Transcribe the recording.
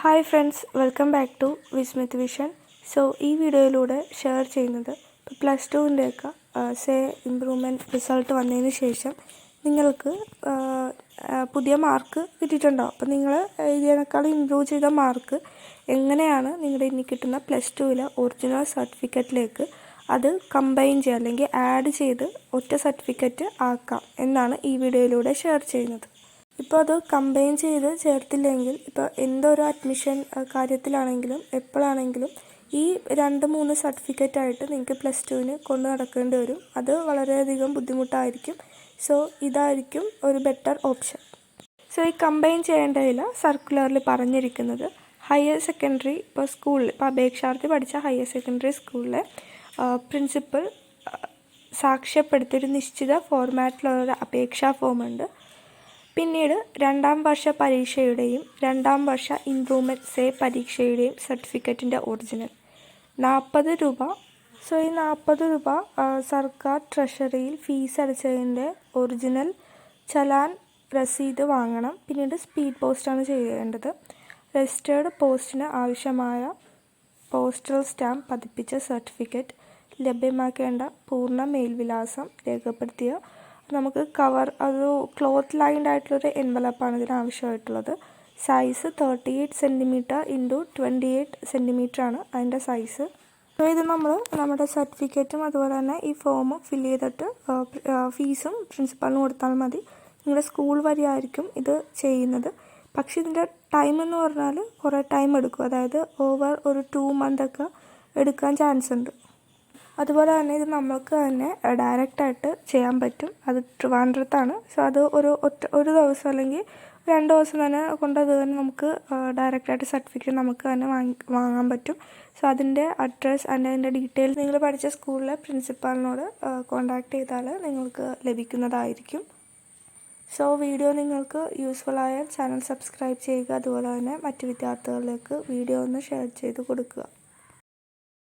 Hi friends welcome back to Vismith vision. So ഈ വീഡിയോയിലൂടെ share ചെയ്യുന്നത് പ്ലസ് ടുവിന്റെയൊക്കെ സേ ഇമ്പ്രൂവ്മെന്റ് റിസൾട്ട് വന്നതിന് ശേഷം നിങ്ങൾക്ക് പുതിയ മാർക്ക് കിട്ടിയിട്ടുണ്ടാവും അപ്പോൾ നിങ്ങൾ ഇതിനേക്കാളും ഇമ്പ്രൂവ് ചെയ്ത മാർക്ക് എങ്ങനെയാണ് നിങ്ങളുടെ ഇനി കിട്ടുന്ന പ്ലസ് ടുവിലെ ഒറിജിനൽ സർട്ടിഫിക്കറ്റിലേക്ക് അത് കമ്പൈൻ ചെയ്യുക അല്ലെങ്കിൽ ആഡ് ചെയ്ത് ഒറ്റ സർട്ടിഫിക്കറ്റ് ആക്കാം എന്നാണ് ഈ വീഡിയോയിലൂടെ ഷെയർ ചെയ്യുന്നത്. ഇപ്പോൾ അത് കമ്പൈൻ ചെയ്ത് ചേർത്തില്ലെങ്കിൽ ഇപ്പോൾ എന്തൊരു അഡ്മിഷൻ കാര്യത്തിലാണെങ്കിലും എപ്പോഴാണെങ്കിലും ഈ രണ്ട് മൂന്ന് സർട്ടിഫിക്കറ്റ് ആയിട്ട് നിങ്ങൾക്ക് പ്ലസ് ടുവിന് കൊണ്ട് നടക്കേണ്ടി വരും. അത് വളരെയധികം ബുദ്ധിമുട്ടായിരിക്കും. സോ ഇതായിരിക്കും ഒരു ബെറ്റർ ഓപ്ഷൻ. സോ ഈ കമ്പൈൻ ചെയ്യേണ്ടതില്ല സർക്കുലറിൽ പറഞ്ഞിരിക്കുന്നത്. ഹയർ സെക്കൻഡറി ഇപ്പോൾ സ്കൂളിൽ ഇപ്പോൾ അപേക്ഷാർത്ഥി പഠിച്ച ഹയർ സെക്കൻഡറി സ്കൂളിലെ പ്രിൻസിപ്പൽ സാക്ഷ്യപ്പെടുത്തിയൊരു നിശ്ചിത ഫോർമാറ്റിലുള്ള ഒരു അപേക്ഷാ ഫോമുണ്ട്. പിന്നീട് രണ്ടാം വർഷ പരീക്ഷയുടെയും രണ്ടാം വർഷ ഇംപ്രൂവ്മെന്റ് സേ പരീക്ഷയുടെയും സർട്ടിഫിക്കറ്റിന്റെ ഒറിജിനൽ നാൽപ്പത് രൂപ സോ ഈ നാൽപ്പത് രൂപ സർക്കാർ ട്രഷറിയിൽ ഫീസ് അടച്ചതിന്റെ ഒറിജിനൽ ചലാൻ രസീത് വാങ്ങണം. പിന്നീട് സ്പീഡ് പോസ്റ്റാണ് ചെയ്യേണ്ടത്. രജിസ്റ്റേർഡ് പോസ്റ്റിന് ആവശ്യമായ പോസ്റ്റൽ സ്റ്റാമ്പ് പതിപ്പിച്ച സർട്ടിഫിക്കറ്റ് ലഭ്യമാക്കേണ്ട പൂർണ മേൽവിലാസം രേഖപ്പെടുത്തിയ നമുക്ക് കവർ ഒരു ക്ലോത്ത് ലൈൻഡ് ആയിട്ടുള്ളൊരു എൻവലപ്പാണ് ഇതിന് ആവശ്യമായിട്ടുള്ളത്. Size thirty eight centimetre into twenty eight centimetre ആണ് അതിന്റെ സൈസ് സോ ഇത് നമ്മൾ നമ്മുടെ സർട്ടിഫിക്കറ്റും അതുപോലെ തന്നെ ഈ ഫോമും ഫില്ല് ചെയ്തിട്ട് ഫീസും പ്രിൻസിപ്പാളിനും കൊടുത്താൽ മതി. നിങ്ങളുടെ സ്കൂൾ വഴിയായിരിക്കും ഇത് ചെയ്യുന്നത്. പക്ഷേ ഇതിന്റെ ടൈം എന്ന് പറഞ്ഞാൽ കുറേ ടൈം എടുക്കും. അതായത് ഓവർ ഒരു ടു മന്ത് ഒക്കെ എടുക്കാൻ ചാൻസ് ഉണ്ട്. അതുപോലെ തന്നെ ഇത് നമുക്ക് തന്നെ ഡയറക്റ്റായിട്ട് ചെയ്യാൻ പറ്റും. അത് ട്രിവാൻഡ്രത്താണ്. സോ അത് ഒരു ഒറ്റ ഒരു ദിവസം അല്ലെങ്കിൽ രണ്ട് ദിവസം തന്നെ കൊണ്ട് അത് തന്നെ നമുക്ക് ഡയറക്റ്റായിട്ട് സർട്ടിഫിക്കറ്റ് നമുക്ക് തന്നെ വാങ്ങി വാങ്ങാൻ പറ്റും. സോ അതിന്റെ അഡ്രസ്സ് ആൻഡ് അതിന്റെ ഡീറ്റെയിൽസ് നിങ്ങൾ പഠിച്ച സ്കൂളിലെ പ്രിൻസിപ്പാളിനോട് കോൺടാക്ട് ചെയ്താൽ നിങ്ങൾക്ക് ലഭിക്കുന്നതായിരിക്കും. സോ വീഡിയോ നിങ്ങൾക്ക് യൂസ്ഫുൾ ആയാൽ ചാനൽ സബ്സ്ക്രൈബ് ചെയ്യുക. അതുപോലെ തന്നെ മറ്റ് വിദ്യാർത്ഥികളിലേക്ക് വീഡിയോ ഒന്ന് ഷെയർ ചെയ്ത് കൊടുക്കുക.